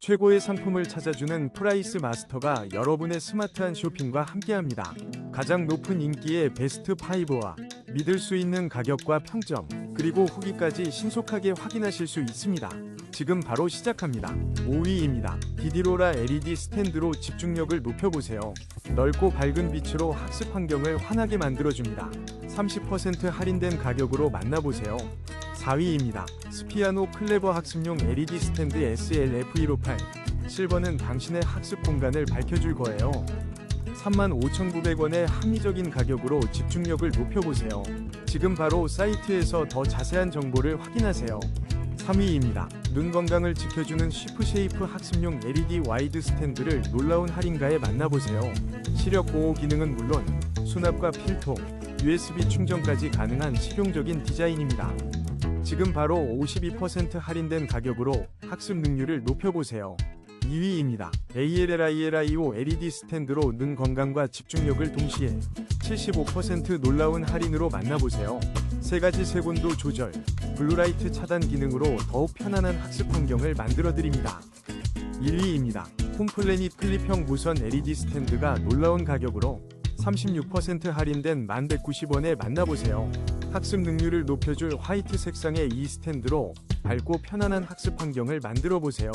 최고의 상품을 찾아주는 프라이스 마스터가 여러분의 스마트한 쇼핑과 함께합니다. 가장 높은 인기의 베스트 5와 믿을 수 있는 가격과 평점, 그리고 후기까지 신속하게 확인하실 수 있습니다. 지금 바로 시작합니다. 5위입니다. 디디로라 LED 스탠드로 집중력을 높여보세요. 넓고 밝은 빛으로 학습 환경을 환하게 만들어줍니다. 30% 할인된 가격으로 만나보세요. 4위입니다. 스피아노 클레버 학습용 LED 스탠드 SLF158 실버는 당신의 학습 공간을 밝혀줄 거예요. 35,900원의 합리적인 가격으로 집중력을 높여보세요. 지금 바로 사이트에서 더 자세한 정보를 확인하세요. 3위입니다. 눈 건강을 지켜주는 쉬프쉐이프 학습용 LED 와이드 스탠드를 놀라운 할인가에 만나보세요. 시력 보호 기능은 물론 수납과 필통, USB 충전까지 가능한 실용적인 디자인입니다. 지금 바로 52% 할인된 가격으로 학습 능률을 높여보세요. 2위입니다. ALLILIO LED 스탠드로 눈 건강과 집중력을 동시에 75% 놀라운 할인으로 만나보세요. 세 가지 색온도 조절, 블루라이트 차단 기능으로 더욱 편안한 학습 환경을 만들어 드립니다. 1위입니다. 홈플래닛 클립형 무선 LED 스탠드가 놀라운 가격으로 36% 할인된 1190원에 만나보세요. 학습 능률을 높여줄 화이트 색상의 이 스탠드로 밝고 편안한 학습 환경을 만들어 보세요.